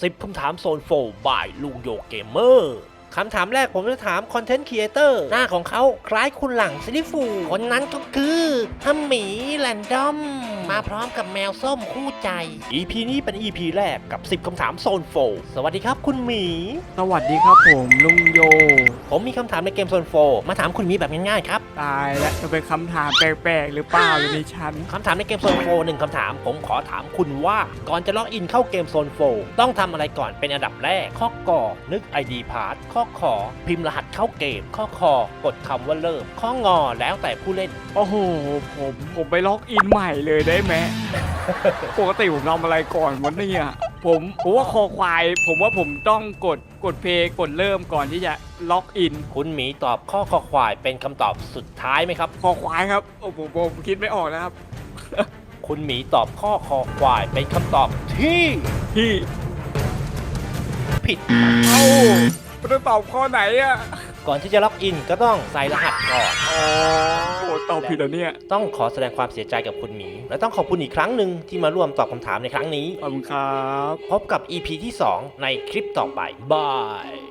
10คำถามโซนโฟบายลุงโยเกมเมอร์ คำถามแรกผมจะถามคอนเทนต์ครีเอเตอร์หน้าของเขาคล้ายคุณหลังซิลิฟู คนนั้นก็คือฮัมหมีแรนดอม มาพร้อมกับแมวส้มคู่ใจ EP นี้เป็น EP แรกกับ 10คำถามโซนโฟสวัสดีครับคุณหมี สวัสดีครับผมลุงโย ผมมีคำถามในเกมโซนโฟมาถามคุณหมีแบบง่ายๆครับตายแล้วจะเป็นคำถามแปลกๆหรือเปล่าอยู่ในชั้นคำถามในเกมโซนโฟหนึ่งคำถามผมขอถามคุณว่าก่อนจะล็อกอินเข้าเกมโซนโฟต้องทำอะไรก่อนเป็นอันดับแรกข้อกอนึก ID พาร์ทข้อขอ พิมพ์รหัสเข้าเกม ข้อคอกดคำว่าเริ่ม ข้องอแล้วแต่ผู้เล่น โอ้โห ผมผมไปล็อกอินใหม่เลยได้ไหม ปกติผมทำอะไรก่อนวันนี้ผมผมว่าคอควาย ผมว่าผมต้องกดกดเพลย์กดเริ่มก่อนที่จะล็อกอิน คุณหมีตอบข้อคอควายเป็นคำตอบสุดท้ายไหมครับ คอควายครับโอ้ผมผมคิดไม่ออกนะครับ คุณหมีตอบข้อคอควายเป็นคำตอบที่ พี่ผิด เอ้า ไม่ต้องตอบข้อไหนอะก่อนที่จะล็อกอินก็ต้องใส่รหัสก่อน อ๋อโอ้ตอบผิดแล้วเนี่ยต้องขอแสดงความเสียใจกับคุณหมี และต้องขอบคุณอีกครั้งหนึ่งที่มาร่วมตอบคำถามในครั้งนี้ ขอบคุณครับ พบกับ EP ที่ 2 ในคลิปต่อไป บาย